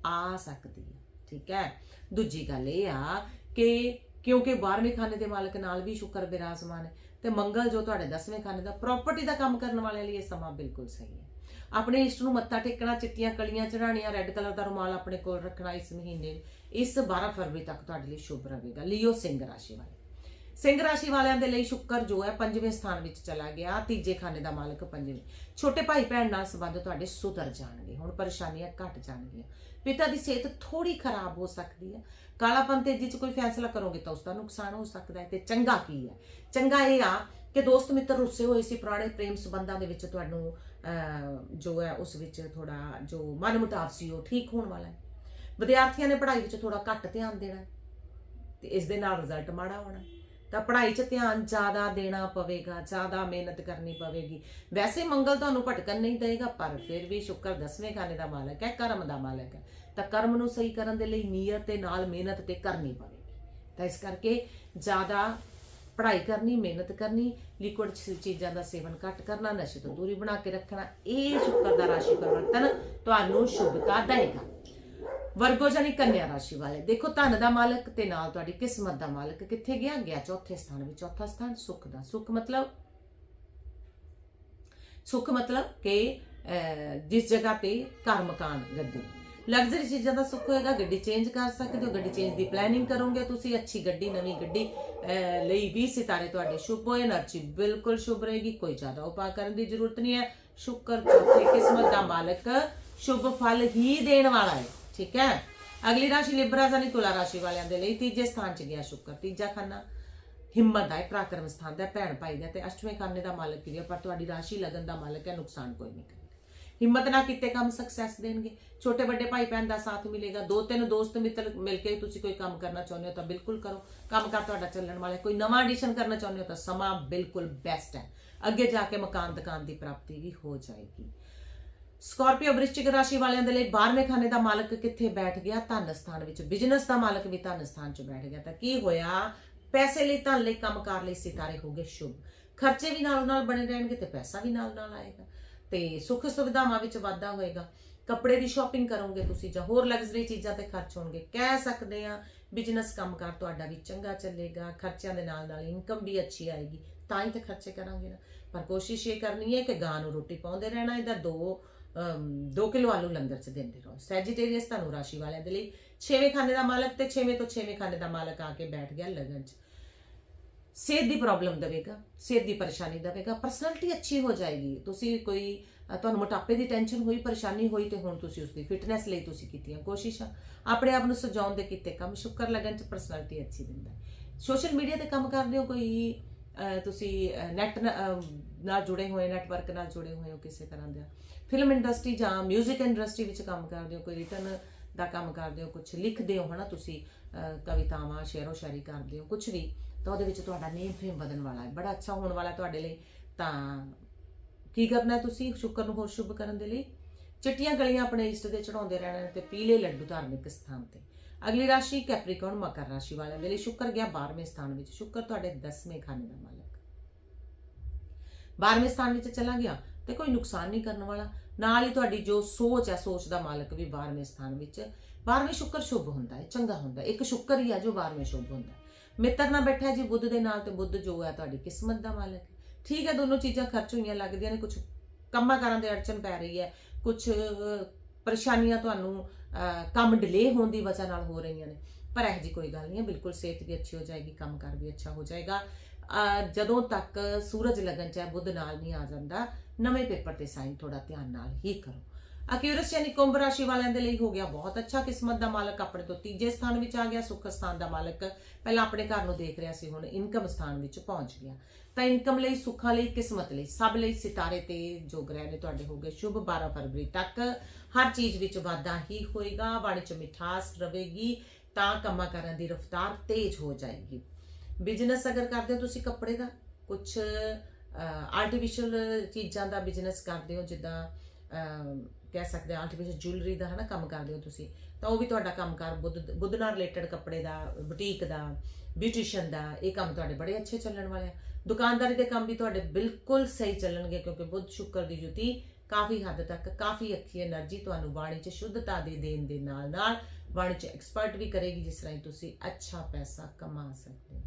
ਆ ਸਕਦੀ ਹੈ, ਠੀਕ ਹੈ? ਦੂਜੀ ਗੱਲ ਇਹ ਆ ਕਿ ਕਿਉਂਕਿ 12ਵੇਂ ਖਾਨੇ ਦੇ ਮਾਲਕ ਨਾਲ ਵੀ ਸ਼ੁਕਰ ਬਿਰਾਜਮਾਨ ਹੈ ਤੇ ਮੰਗਲ ਜੋ ਤੁਹਾਡੇ 10ਵੇਂ ਖਾਨੇ ਦਾ ਪ੍ਰਾਪਰਟੀ ਦਾ ਕੰਮ ਕਰਨ ਵਾਲਿਆਂ ਲਈ ਇਹ ਸਮਾਂ ਬਿਲਕੁਲ ਸਹੀ ਹੈ। ਆਪਣੇ ਇਸ਼ਟ ਨੂੰ ਮੱਥਾ ਟੇਕਣਾ, ਚਿੱਟੀਆਂ ਕਲੀਆਂ ਚੜਾਣੀਆਂ ਰੈੱਡ ਕਲਰ ਦਾ ਰੁਮਾਲ ਆਪਣੇ ਕੋਲ ਰੱਖਣਾ ਇਸ ਮਹੀਨੇ, ਇਸ 12 ਫਰਵਰੀ ਤੱਕ ਤੁਹਾਡੇ ਲਈ ਸ਼ੁਭ ਰਹੇਗਾ। ਲਿਓ ਸਿੰਘ ਰਾਸ਼ੀ ਵਾਲੇ। ਸਿੰਘ ਰਾਸ਼ੀ ਵਾਲਿਆਂ ਦੇ ਲਈ ਸ਼ੁੱਕਰ ਜੋ ਹੈ, ਪੰਜਵੇਂ ਸਥਾਨ ਵਿੱਚ ਚਲਾ ਗਿਆ, ਤੀਜੇ ਖਾਨੇ ਦਾ ਮਾਲਕ ਪੰਜਵੇਂ। ਛੋਟੇ ਭਾਈ ਭੈਣ ਨਾਲ ਸੰਬੰਧ ਤੁਹਾਡੇ ਸੁਧਰ ਜਾਣਗੇ, ਹੁਣ ਪਰੇਸ਼ਾਨੀਆਂ ਘਟ ਜਾਣਗੀਆਂ। ਪਿਤਾ ਦੀ ਸਿਹਤ ਥੋੜੀ ਖਰਾਬ ਹੋ ਸਕਦੀ ਹੈ। ਕਾਲਾਪਨ ਤੇਜ਼ੀ 'ਚ ਕੋਈ ਫੈਸਲਾ ਕਰੋਗੇ ਤਾਂ ਉਸ ਦਾ ਨੁਕਸਾਨ ਹੋ ਸਕਦਾ ਹੈ। ਤੇ ਚੰਗਾ ਕੀ ਹੈ? ਚੰਗਾ ਇਹ ਆ ਕਿ ਦੋਸਤ ਮਿੱਤਰ ਰੁੱਸੇ ਹੋਏ ਸੀ, ਪੁਰਾਣੇ ਪ੍ਰੇਮ ਸੰਬੰਧਾਂ ਦੇ ਵਿੱਚ ਤੁਹਾਨੂੰ ਜੋ ਹੈ ਉਸ ਵਿੱਚ ਥੋੜਾ ਜੋ ਮਨਮੁਟਾਵ ਸੀ ਉਹ ਠੀਕ ਹੋਣ ਵਾਲਾ ਹੈ। ਵਿਦਿਆਰਥੀਆਂ ਨੇ ਪੜ੍ਹਾਈ ਵਿੱਚ ਥੋੜਾ ਘੱਟ ਧਿਆਨ ਦੇਣਾ ਹੈ ਤੇ ਇਸ ਦੇ ਨਾਲ ਰਿਜ਼ਲਟ ਮਾੜਾ ਹੋਣਾ ਤਾਂ ਪੜ੍ਹਾਈ 'ਚ ਧਿਆਨ ਜ਼ਿਆਦਾ ਦੇਣਾ ਪਵੇਗਾ, ਜ਼ਿਆਦਾ ਮਿਹਨਤ ਕਰਨੀ ਪਵੇਗੀ। ਵੈਸੇ ਮੰਗਲ ਤੁਹਾਨੂੰ ਭਟਕਣ ਨਹੀਂ ਦੇਗਾ ਪਰ ਫਿਰ ਵੀ ਸ਼ੁੱਕਰ ਦਸਵੇਂ ਖਾਨੇ ਦਾ ਮਾਲਕ ਹੈ, ਕਰਮ ਦਾ ਮਾਲਕ ਹੈ। ਤਾਂ ਕਰਮ ਨੂੰ ਸਹੀ ਕਰਨ ਦੇ ਲਈ ਨੀਅਤ ਤੇ ਨਾਲ ਮਿਹਨਤ ਤੇ ਕਰਨੀ ਪਵੇਗੀ। ਤਾਂ ਇਸ ਕਰਕੇ ਜ਼ਿਆਦਾ ਪੜ੍ਹਾਈ ਕਰਨੀ ਮਿਹਨਤ ਕਰਨੀ ਲਿਕੁਇਡ ਚੀਜ਼ਾਂ ਦਾ ਸੇਵਨ ਘੱਟ ਕਰਨਾ ਨਸ਼ੇ ਤੋਂ ਦੂਰੀ ਬਣਾ ਕੇ ਰੱਖਣਾ ਇਹ ਸ਼ੁੱਕਰ ਦਾ ਰਾਸ਼ੀ ਪਰਿਵਰਤਨ ਤੁਹਾਨੂੰ ਸ਼ੁਭਤਾ ਦੇਗਾ ਵਰਗੋ ਜਾਨੀ ਕੰਨਿਆ ਰਾਸ਼ੀ ਵਾਲੇ ਦੇਖੋ ਧਨ ਦਾ ਮਾਲਕ ਤੇ ਨਾਲ ਤੁਹਾਡੀ ਕਿਸਮਤ ਦਾ ਮਾਲਕ ਕਿੱਥੇ ਗਿਆ? ਗਿਆ ਚੌਥੇ ਸਥਾਨ ਵਿੱਚ ਚੌਥਾ ਸਥਾਨ ਸੁੱਖ ਦਾ ਸੁੱਖ ਮਤਲਬ ਸੁੱਖ ਮਤਲਬ ਕਿ ਅਹ, ਜਿਸ ਜਗ੍ਹਾ ਤੇ ਘਰ ਮਕਾਨ ਗੱਡੀ। ਲਗਜ਼ਰੀ ਚੀਜ਼ਾਂ ਦਾ ਸੁੱਖ ਹੋਏਗਾ, ਗੱਡੀ ਚੇਂਜ ਕਰ ਸਕਦੇ ਹੋ, ਗੱਡੀ ਚੇਂਜ ਦੀ ਪਲੈਨਿੰਗ ਕਰੋਗੇ ਤੁਸੀਂ, ਅੱਛੀ ਗੱਡੀ, ਨਵੀਂ ਗੱਡੀ ਲਈ 20 ਸਿਤਾਰੇ ਤੁਹਾਡੇ ਸ਼ੁਭ ਹੋਏ, એનર્ਜੀ ਬਿਲਕੁਲ ਸ਼ੁਭ ਰਹੇਗੀ, ਕੋਈ ਜ਼ਿਆਦਾ ਉਪਾਅ ਕਰਨ ਦੀ ਜ਼ਰੂਰਤ ਨਹੀਂ ਹੈ। ਸ਼ੁਕਰ, ਚੌਥੇ ਕਿਸਮਤ ਦਾ ਮਾਲਕ ਸ਼ੁਭ ਫਲ ਹੀ ਦੇਣ ਵਾਲਾ ਹੈ, ਠੀਕ ਹੈ? ਅਗਲੀ ਰਾਸ਼ੀ ਲਿਬਰਾ ਜਾਨੀ ਤੁਲਾ ਰਾਸ਼ੀ ਵਾਲਿਆਂ ਦੇ ਲਈ ਤੀਜੇ ਸਥਾਨ 'ਚ ਗਿਆ ਸ਼ੁਕਰ, ਤੀਜਾ ਖਾਨਾ। ਹਿੰਮਤ ਦਾ ਹੈ, ਪ੍ਰਾਕਰਮ ਸਥਾਨ ਦਾ ਭੈਣ ਭਾਈ ਦਾ ਤੇ ਅਸ਼ਟਵੇਂ ਖਾਨੇ ਦਾ ਮਾਲਕ ਕਿਰਿਆ ਪਰ ਤੁਹਾਡੀ ਰਾਸ਼ੀ ਲਗਨ ਦਾ ਮਾਲਕ ਹੈ, ਨੁਕਸਾਨ ਕੋਈ ਨਹੀਂ। ਹਿੰਮਤ ਨਾਲ ਕੀਤੇ ਕੰਮ ਸਕਸੈਸ ਦੇਣਗੇ। ਛੋਟੇ ਵੱਡੇ ਭਾਈ ਭੈਣ ਦਾ ਸਾਥ ਮਿਲੇਗਾ, ਦੋ ਤਿੰਨ ਦੋਸਤ ਮਿੱਤਰ ਮਿਲ ਕੇ ਤੁਸੀਂ ਕੋਈ ਕੰਮ ਕਰਨਾ ਚਾਹੁੰਦੇ ਹੋ ਤਾਂ ਬਿਲਕੁਲ ਕਰੋ। ਕੰਮ ਕਰ ਤੁਹਾਡਾ ਚੱਲਣ ਵਾਲਾ ਕੋਈ ਨਵਾਂ ਐਡੀਸ਼ਨ ਕਰਨਾ ਚਾਹੁੰਦੇ ਹੋ ਤਾਂ ਸਮਾਂ ਬਿਲਕੁਲ ਬੈਸਟ ਹੈ। ਅੱਗੇ ਜਾ ਕੇ ਮਕਾਨ ਦੁਕਾਨ ਦੀ ਪ੍ਰਾਪਤੀ ਵੀ ਹੋ ਜਾਏਗੀ। ਸਕਾਰਪੀਓ ਵ੍ਰਿਸ਼ਚਿਕ ਰਾਸ਼ੀ ਵਾਲਿਆਂ ਦੇ ਲਈ 12ਵੇਂ ਖਾਨੇ ਦਾ ਮਾਲਕ ਕਿੱਥੇ ਬੈਠ ਗਿਆ? ਧਨ ਸਥਾਨ ਵਿੱਚ। ਬਿਜ਼ਨਸ ਦਾ ਮਾਲਕ ਵੀ ਧਨ ਸਥਾਨ 'ਚ ਬੈਠ ਗਿਆ। ਤਾਂ ਕੀ ਹੋਇਆ? ਪੈਸੇ ਲਈ, ਧਨ ਲਈ, ਕੰਮਕਾਰ ਲਈ ਸਿਤਾਰੇ ਹੋ ਗਏ ਸ਼ੁਭ। ਖਰਚੇ ਵੀ ਨਾਲ ਨਾਲ ਬਣੇ ਰਹਿਣਗੇ ਤੇ ਪੈਸਾ ਵੀ ਨਾਲ ਨਾਲ ਆਏਗਾ। ਤੇ ਸੁੱਖ ਸੁਵਿਧਾਵਾਂ ਵਿੱਚ ਵਾਧਾ ਹੋਏਗਾ। ਕੱਪੜੇ ਦੀ ਸ਼ਾਪਿੰਗ ਕਰੋਗੇ ਤੁਸੀਂ ਜਾਂ ਹੋਰ ਲਗਜ਼ਰੀ ਚੀਜ਼ਾਂ ਤੇ ਖਰਚ ਹੋਣਗੇ। ਕਹਿ ਸਕਦੇ ਆ ਬਿਜ਼ਨਸ ਕੰਮਕਾਰ ਤੁਹਾਡਾ ਵੀ ਚੰਗਾ ਚੱਲੇਗਾ, ਖਰਚਿਆਂ ਦੇ ਨਾਲ ਨਾਲ ਇਨਕਮ ਵੀ ਅੱਛੀ ਆਏਗੀ, ਤਾਂ ਹੀ ਤੇ ਖਰਚੇ ਕਰਾਂਗੇ ਨਾ। ਪਰ ਕੋਸ਼ਿਸ਼ ਇਹ ਕਰਨੀ ਹੈ ਕਿ ਗਾਂ ਨੂੰ ਰੋਟੀ ਪਾਉਂਦੇ ਰਹਿਣਾ, ਇਹਦਾ ਦੋ 2 ਕਿਲੋ ਆਲੂ ਲੰਗਰ ਚ ਦਿੰਦੇ ਰਹੋ। ਸੈਜੀਟੇਰੀਅਸ ਤੁਹਾਨੂੰ ਰਾਸ਼ੀ ਵਾਲਿਆਂ ਦੇ ਲਈ 6ਵੇਂ ਖਾਨੇ ਦਾ ਮਾਲਕ ਤੇ 6ਵੇਂ ਤੋਂ 6ਵੇਂ ਖਾਨੇ ਦਾ ਮਾਲਕ ਆ ਕੇ ਬੈਠ ਗਿਆ ਲਗਨ ਚ। ਸਿਹਤ ਦੀ ਪ੍ਰੋਬਲਮ ਦੇਵੇਗਾ, ਸਿਹਤ ਦੀ ਪਰੇਸ਼ਾਨੀ ਦੇਵੇਗਾ ਪਰਸਨੈਲਿਟੀ ਅੱਛੀ ਹੋ ਜਾਏਗੀ। ਤੁਸੀਂ ਕੋਈ ਤੁਹਾਨੂੰ ਮੋਟਾਪੇ ਦੀ ਟੈਨਸ਼ਨ ਹੋਈ, ਪਰੇਸ਼ਾਨੀ ਹੋਈ ਤੇ ਹੁਣ ਤੁਸੀਂ ਉਸ ਦੀ ਫਿਟਨੈਸ ਲਈ ਤੁਸੀਂ ਕੀਤੀਆਂ ਕੋਸ਼ਿਸ਼ਾਂ। ਆਪਣੇ ਆਪ ਨੂੰ ਸਜਾਉਣ ਦੇ ਕੀਤੇ ਕੰਮ ਸ਼ੁਕਰ ਲੱਗਣ ਚ ਪਰਸਨੈਲਿਟੀ ਅੱਛੀ ਦਿੰਦਾ ਸੋਸ਼ਲ ਮੀਡੀਆ ਤੇ ਕੰਮ ਕਰਦੇ ਹੋ ਕੋਈ? ਤੁਸੀਂ ਨੈਟ ਨਾਲ ਜੁੜੇ ਹੋਏ ਨੈਟਵਰਕ ਨਾਲ ਜੁੜੇ ਹੋਏ ਹੋ ਕਿਸੇ ਤਰ੍ਹਾਂ ਦਾ? ਫਿਲਮ ਇੰਡਸਟਰੀ ਜਾਂ 뮤직 ਇੰਡਸਟਰੀ ਵਿੱਚ ਕੰਮ ਕਰਦੇ ਹੋ? ਕੋਈ ਰਿਟਰਨ ਦਾ ਕੰਮ ਕਰਦੇ ਹੋ? ਕੁਝ ਲਿਖਦੇ ਹੋ, ਹਨਾ? ਤੁਸੀਂ ਕਵਿਤਾਵਾਂ ਸ਼ੇਰੋ ਸ਼ਾਇਰੀ ਕਰਦੇ ਹੋ? ਕੁਝ ਵੀ। ਤਾਂ ਉਹਦੇ ਵਿੱਚ ਤੁਹਾਡਾ ਨੇਮ ਫੇਮ ਵਧਣ ਵਾਲਾ ਹੈ। ਬੜਾ ਅੱਛਾ ਹੋਣ ਵਾਲਾ ਤੁਹਾਡੇ ਲਈ। ਤਾਂ ਕੀ ਕਰਨਾ ਤੁਸੀਂ ਸ਼ੁਕਰ ਨੂੰ ਹੋਰ ਸ਼ੁਭ ਕਰਨ ਦੇ ਲਈ? ਚਿੱਟੀਆਂ ਗਲੀਆਂ ਆਪਣੇ ਇਸ਼ਟ ਦੇ ਚੜਾਉਂਦੇ ਰਹਿਣਾ ਹੈ ਤੇ ਪੀਲੇ ਲੱਡੂ ਧਾਰਮਿਕ ਸਥਾਨ ਤੇ। ਅਗਲੀ ਰਾਸ਼ੀ ਕੈਪਰੀਕੌਨ ਮਕਰ ਰਾਸ਼ੀ ਵਾਲਿਆਂ ਦੇ ਲਈ ਸ਼ੁਕਰ ਗਿਆ। 12ਵੇਂ ਸਥਾਨ ਵਿੱਚ ਸ਼ੁਕਰ ਤੁਹਾਡੇ 10ਵੇਂ ਖਾਨੇ ਦਾ ਮਾਲਕ। 12ਵੇਂ ਸਥਾਨ ਵਿੱਚ ਚਲਾ ਗਿਆ ਤੇ ਕੋਈ ਨੁਕਸਾਨ ਨਹੀਂ ਕਰਨ ਵਾਲਾ। ਨਾਲ ਹੀ ਤੁਹਾਡੀ ਜੋ ਸੋਚ ਹੈ, ਸੋਚ ਦਾ ਮਾਲਕ ਵੀ 12ਵੇਂ ਸਥਾਨ ਵਿੱਚ 12ਵੇਂ ਸ਼ੁਕਰ ਸ਼ੁਭ ਹੁੰਦਾ ਹੈ, ਚੰਗਾ ਹੁੰਦਾ ਇੱਕ ਸ਼ੁਕਰ ਹੀ ਆ ਜੋ 12ਵੇਂ ਸ਼ੁਭ ਹੁੰਦਾ ਮਿੱਤਰ ਨਾਲ ਬੈਠਾ ਜੀ, ਬੁੱਧ ਦੇ ਨਾਲ ਤੇ ਬੁੱਧ ਜੋ ਹੈ ਤੁਹਾਡੀ ਕਿਸਮਤ ਦਾ ਮਾਲਕ। ਠੀਕ ਹੈ, ਦੋਨੋਂ ਚੀਜ਼ਾਂ ਖਰਚ ਹੋਈਆਂ ਲੱਗਦੀਆਂ ਨੇ ਕੁਝ ਕੰਮਾਂ ਕਾਰਾਂ ਦੇ ਅੜਚਨ ਪੈ ਰਹੀ ਹੈ ਕੁਝ ਪਰੇਸ਼ਾਨੀਆਂ ਤੁਹਾਨੂੰ ਕੰਮ ਡਿਲੇ ਹੋਣ ਦੀ ਵਜ੍ਹਾ ਨਾਲ ਹੋ ਰਹੀਆਂ ਨੇ। ਪਰ ਇਹ ਜੀ ਕੋਈ ਗੱਲ ਨਹੀਂ ਹੈ, ਬਿਲਕੁਲ ਸਿਹਤ ਵੀ ਅੱਛੀ ਹੋ ਜਾਏਗੀ, ਕੰਮ ਕੰਮਕਾਰ ਵੀ ਅੱਛਾ ਹੋ ਜਾਏਗਾ। ਜਦੋਂ ਤੱਕ ਸੂਰਜ ਲਗਨ ਚਾਹੇ ਬੁੱਧ ਨਾਲ ਨਹੀਂ ਆ ਜਾਂਦਾ, ਨਵੇਂ ਪੇਪਰ ਤੇ ਸਾਈਨ ਥੋੜਾ ਧਿਆਨ ਨਾਲ ਹੀ ਕਰੋ। ਅਕਿਊਰਸ ਯਾਨੀ ਕੁੰਭ ਰਾਸ਼ੀ ਵਾਲਿਆਂ ਦੇ ਲਈ ਹੋ ਗਿਆ ਬਹੁਤ ਅੱਛਾ ਕਿਸਮਤ ਦਾ ਮਾਲਕ ਆਪਣੇ ਤੋਂ ਤੀਜੇ ਸਥਾਨ ਵਿੱਚ ਆ ਗਿਆ, ਸੁੱਖ ਸਥਾਨ ਦਾ ਮਾਲਕ। ਪਹਿਲਾਂ ਆਪਣੇ ਘਰ ਨੂੰ ਦੇਖ ਰਿਹਾ ਸੀ, ਹੁਣ ਇਨਕਮ ਸਥਾਨ ਵਿੱਚ ਪਹੁੰਚ ਗਿਆ। ਤਾਂ ਇਨਕਮ ਲਈ, ਸੁੱਖਾਂ ਲਈ, ਕਿਸਮਤ ਲਈ, ਸਭ ਲਈ ਸਿਤਾਰੇ ਤੇ ਜੋ ਗ੍ਰਹਿ ਨੇ ਤੁਹਾਡੇ ਹੋ ਗਏ ਸ਼ੁਭ 12 ਫਰਵਰੀ ਤੱਕ। ਹਰ ਚੀਜ਼ ਵਿੱਚ ਵਾਧਾ ਹੀ ਹੋਏਗਾ, ਬਾਣੀ ਚ ਮਿਠਾਸ ਰਵੇਗੀ, ਤਾਂ ਕੰਮਾਂ ਕਰਨ ਦੀ ਰਫ਼ਤਾਰ ਤੇਜ਼ ਹੋ ਜਾਏਗੀ। ਬਿਜ਼ਨਸ ਅਗਰ ਕਰਦੇ ਹੋ ਤੁਸੀਂ ਕੱਪੜੇ ਦਾ ਕੁਝ ਆਰਟੀਫੀਸ਼ੀਅਲ ਚੀਜ਼ਾਂ ਦਾ ਬਿਜ਼ਨਸ ਕਰਦੇ ਹੋ, ਜਿੱਦਾਂ ਕਹਿ ਸਕਦੇ ਆ ਆਰਟੀਫੀਸ਼ੀਅਲ ਜੁਐਲਰੀ ਦਾ ਹਨਾ ਕੰਮ ਕਰਦੇ ਹੋ ਤੁਸੀਂ, ਤਾਂ ਉਹ ਵੀ ਤੁਹਾਡਾ ਕੰਮਕਾਰ ਬੁੱਧ ਬੁੱਧ ਨਾਲ ਰਿਲੇਟਡ ਕੱਪੜੇ ਦਾ ਬੁਟੀਕ ਦਾ ਬਿਊਟੀਸ਼ੀਅਨ ਦਾ, ਇਹ ਕੰਮ ਤੁਹਾਡੇ ਬੜੇ ਅੱਛੇ ਚੱਲਣ ਵਾਲੇ ਆ। ਦੁਕਾਨਦਾਰੀ ਦੇ ਕੰਮ ਵੀ ਤੁਹਾਡੇ ਬਿਲਕੁਲ ਸਹੀ ਚੱਲਣਗੇ, ਕਿਉਂਕਿ ਬੁੱਧ ਸ਼ੁੱਕਰ ਦੀ ਜੁਤੀ ਕਾਫੀ ਹੱਦ ਤੱਕ ਕਾਫੀ ਅੱਛੀ એનર્ਜੀ ਤੁਹਾਨੂੰ ਬਾਣੀ 'ਚ ਸ਼ੁੱਧਤਾ ਦੇ ਦੇਣ ਦੇ ਨਾਲ ਨਾਲ ਬਾਣੀ 'ਚ ਐਕਸਪਰਟ ਵੀ ਕਰੇਗੀ, ਜਿਸ ਰਾਹੀਂ ਤੁਸੀਂ ਅੱਛਾ ਪੈਸਾ ਕਮਾ ਸਕਦੇ ਹੋ।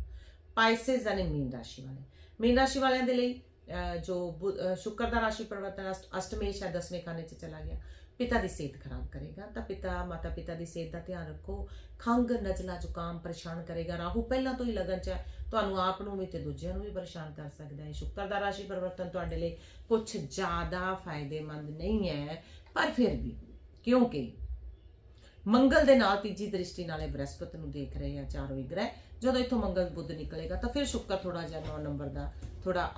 ਪਾਈਸਸ ਯਾਨੀ ਮੀਨ ਰਾਸ਼ੀ ਵਾਲੇ। ਮੀਨ ਰਾਸ਼ੀ ਵਾਲਿਆਂ ਦੇ ਲਈ ਅਹ, ਜੋ ਬੁ- ਅਹ, ਸ਼ੁੱਕਰ ਦਾ ਰਾਸ਼ੀ ਪਰਿਵਰਤਨ ਅਸ਼ਟ- ਅਸ਼ਟਮੇਸ਼ ਹੈ 10ਵੇਂ ਖਾਨੇ 'ਚ ਚਲਾ ਗਿਆ। ਪਿਤਾ ਦੀ ਸਿਹਤ ਖਰਾਬ ਕਰੇਗਾ। ਤਾਂ ਪਿਤਾ ਮਾਤਾ ਪਿਤਾ ਦੀ ਸਿਹਤ ਦਾ ਧਿਆਨ ਰੱਖੋ। ਖੰਗ ਨਜ਼ਲਾ ਜ਼ੁਕਾਮ ਪਰੇਸ਼ਾਨ ਕਰੇਗਾ। ਰਾਹੂ ਪਹਿਲਾਂ ਤੋਂ ਹੀ ਲਗਨ 'ਚ ਹੈ। ਤੁਹਾਨੂੰ ਆਪ ਨੂੰ ਵੀ ਤੇ ਦੂਜਿਆਂ ਨੂੰ ਵੀ ਪਰੇਸ਼ਾਨ ਕਰ ਸਕਦਾ ਹੈ। ਸ਼ੁੱਕਰ ਦਾ ਰਾਸ਼ੀ ਪਰਿਵਰਤਨ ਤੁਹਾਡੇ ਲਈ ਕੁਝ ਜ਼ਿਆਦਾ ਫਾਇਦੇਮੰਦ ਨਹੀਂ ਹੈ। ਪਰ ਫਿਰ ਵੀ ਕਿਉਂਕਿ ਮੰਗਲ ਦੇ ਨਾਲ ਤੀਜੀ ਦ੍ਰਿਸ਼ਟੀ ਨਾਲੇ ਬ੍ਰਹਸਪਤੀ ਨੂੰ ਦੇਖ ਰਹੇ ਆ ਚਾਰੋਂ ਹੀ ਗ੍ਰਹਿ। ਜਦੋਂ ਇੱਥੋਂ ਮੰਗਲ ਬੁੱਧ ਨਿਕਲੇਗਾ ਤਾਂ ਫਿਰ ਸ਼ੁੱਕਰ ਥੋੜਾ ਜਿਹਾ 9 ਨੰਬਰ ਦਾ ਥੋੜਾ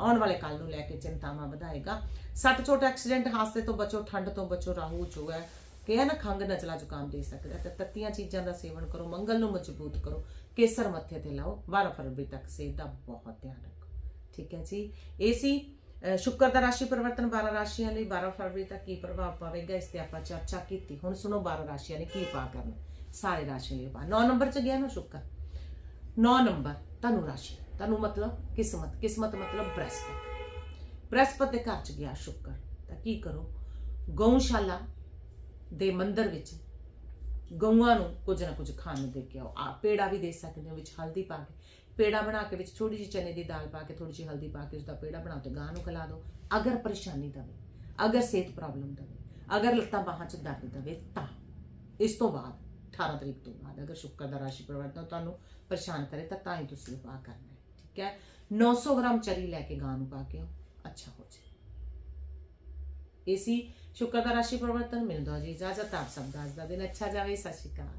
ਆਉਣ ਵਾਲੇ ਕੱਲ ਨੂੰ ਲੈ ਕੇ ਚਿੰਤਾਵਾਂ ਵਧਾਏਗਾ। ਸੱਟ ਛੋਟ ਐਕਸੀਡੈਂਟ, ਹਾਦਸੇ ਤੋਂ ਬਚੋ, ਠੰਡ ਤੋਂ ਬਚੋ, ਰਾਹੂ ਜੋ ਹੈ ਕਿ ਹੈ ਨਾ ਖੰਗ ਨਚਲਾ ਜ਼ੁਕਾਮ ਦੇ ਸਕਦਾ ਹੈ। ਤੇ ਤੱਤੀਆਂ ਚੀਜ਼ਾਂ ਦਾ ਸੇਵਨ ਕਰੋ, ਮੰਗਲ ਨੂੰ ਮਜ਼ਬੂਤ ਕਰੋ, ਕੇਸਰ ਮੱਥੇ ਤੇ ਲਾਓ। 12 ਫਰਵਰੀ ਤੱਕ ਸਿਹਤ ਦਾ ਬਹੁਤ ਧਿਆਨ ਰੱਖੋ। ਠੀਕ ਹੈ ਜੀ? ਇਹ ਸੀ ਸ਼ੁੱਕਰ ਦਾ ਰਾਸ਼ੀ ਪਰਿਵਰਤਨ 12 ਰਾਸ਼ੀਆਂ ਲਈ। 12 ਫਰਵਰੀ ਤੱਕ ਕੀ ਪ੍ਰਭਾਵ ਪਾਵੇਗਾ, ਇਸ ਤੇ ਆਪਾਂ ਚਰਚਾ ਕੀਤੀ। ਹੁਣ ਸੁਣੋ 12 ਰਾਸ਼ੀਆਂ ਨੇ ਕੀ ਪਾ ਕਰਨਾ। ਸਾਰੇ ਰਾਸ਼ੀਆਂ ਲਈ ਪਾ। 9 ਨੰਬਰ ਚ ਗਿਆ ਨਾ ਸ਼ੁੱਕਰ। 9 ਨੰਬਰ ਧਨੁ ਰਾਸ਼ੀ ਧਨੁ ਮਤਲਬ ਕਿਸਮਤ ਕਿਸਮਤ ਮਤਲਬ ਬ੍ਰਹਿਸਪਤ। ਬ੍ਰਹਿਸਪਤ ਦੇ ਘਰ ਚ ਗਿਆ ਸ਼ੁੱਕਰ, ਤਾਂ ਕੀ ਕਰੋ? ਗਊਸ਼ਾਲਾ ਦੇ ਮੰਦਰ ਵਿੱਚ ਗਊਆਂ ਨੂੰ ਕੁਝ ਨਾ ਕੁਝ ਖਾਣ ਨੂੰ ਦੇ ਕੇ ਆਓ। ਆ ਪੇੜਾ ਵੀ ਦੇ ਸਕਦੇ ਹੋ, ਵਿੱਚ ਹਲਦੀ ਪਾ ਕੇ। ਪੇੜਾ ਬਣਾ ਕੇ ਵਿੱਚ ਥੋੜੀ ਜਿਹੀ ਚਨੇ ਦੀ ਦਾਲ ਪਾ ਕੇ ਥੋੜੀ ਜਿਹੀ ਹਲਦੀ ਪਾ ਕੇ ਉਸ ਦਾ ਪੇੜਾ ਬਣਾ ਕੇ ਗਾਂ ਨੂੰ ਖਿਲਾ ਦਿਓ। ਅਗਰ ਪਰੇਸ਼ਾਨੀ ਦਵੇ, ਅਗਰ ਸਿਹਤ ਪ੍ਰੋਬਲਮ ਦਵੇ, ਅਗਰ ਲੱਤਾਂ ਬਾਹਾਂ 'ਚ ਦਰਦ ਦਵੇ ਤਾਂ, ਇਸ ਤੋਂ ਬਾਅਦ 18 ਤਰੀਕ ਤੋਂ ਬਾਅਦ, ਅਗਰ ਸ਼ੁੱਕਰ ਦਾ ਰਾਸ਼ੀ ਪਰਿਵਰਤਨ ਤੁਹਾਨੂੰ ਪਰੇਸ਼ਾਨ ਕਰੇ ਤਾਂ ਤਾਂ ਹੀ ਤੁਸੀਂ ਇਹ ਕਰਨਾ ਹੈ, ਠੀਕ ਹੈ? 900 ਗ੍ਰਾਮ ਚਰੀ ਲੈ ਕੇ ਗਾਂ ਨੂੰ ਪਾ ਕੇ ਅੱਛਾ ਹੋ ਜਾਏ। ਇਸੀ ਸ਼ੁੱਕਰ ਦਾ ਰਾਸ਼ੀ ਪਰਿਵਰਤਨ ਮਿਲਦਾ ਜੀ ਇਜਾਜ਼ਤ, ਆਪ ਸਭ ਦਾ ਅੱਜ ਦਾ ਦਿਨ ਅੱਛਾ ਜਾਵੇ, ਸਤਿ ਸ਼੍ਰੀ ਅਕਾਲ।